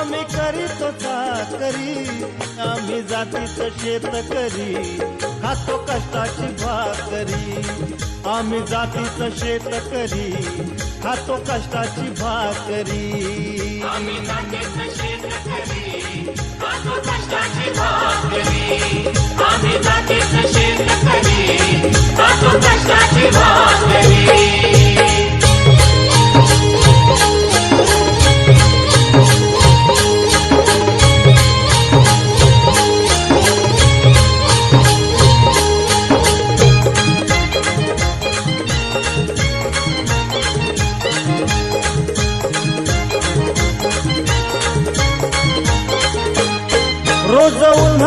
आम्ही करीतो चाकरी आम्ही जातीचं शेत करी खातो कष्टाची भाकरी. आम्ही जातीचं शेत करी खातो कष्टाची भाकरी. आम्ही जातीचं शेत करी खातो कष्टाची भाकरी. आम्ही जातीचं शेत करी खातो कष्टाची भाकरी.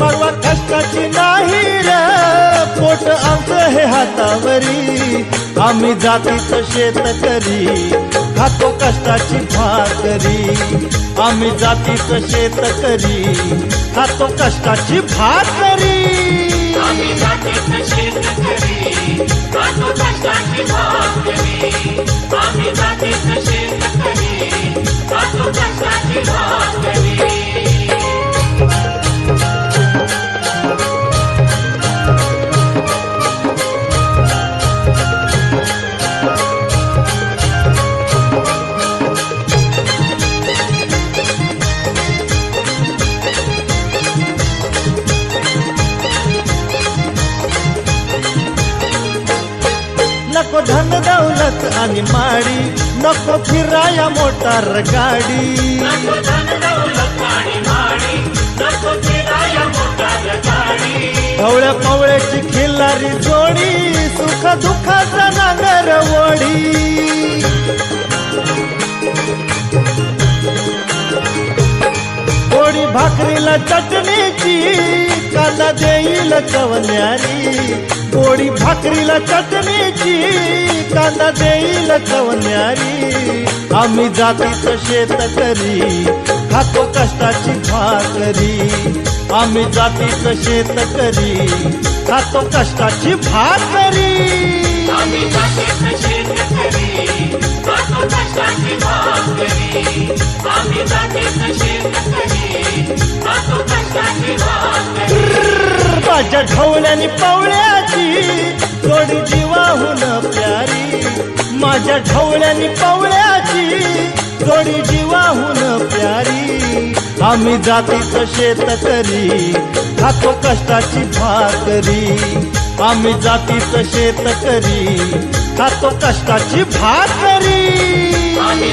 परवा कष्टाची नाही रे. पोट आमचं हे हातावरी. आम्ही जातीचं शेत करी खातो कष्टाची भाकरी. आम्ही जातीचं शेत करी खातो कष्टाची भाकरी. आम्ही जातीचं शेत करी खातो कष्टाची भाकरी. धन दौलत आणि माडी नको फिराया मोटार गाडी. नको धन दौलत आणि माडी नको फिराया मोटार गाडी. पवळ्या पवळ्याची खिल्लारी जोडी सुख दुःखाचा भाकरीला चटणीची काला देईल कवन्यारी पोळी भाकरीला चटणीची कांदा देईल कवन्यारी आम्ही जातीचं शेत करी खातो कष्टाची भाकरी. आम्ही जातीचं शेत करी खातो कष्टाची भाकरी. आम्ही जातीचं शेतकरी खातो कष्टाची भाकरी. आम्ही जातीचं शेतकरी खातो माझ्या ढवळ्यानी पावण्याची जोडी जीवाहून प्यारी. माझ्या ढवळ्यानी पावण्याची जोडी जीवाहून प्यारी. आम्ही जातीचं शेत करी खातो कष्टाची भाकरी. आम्ही जातीचं शेत करी खातो कष्टाची भाकरी. आम्ही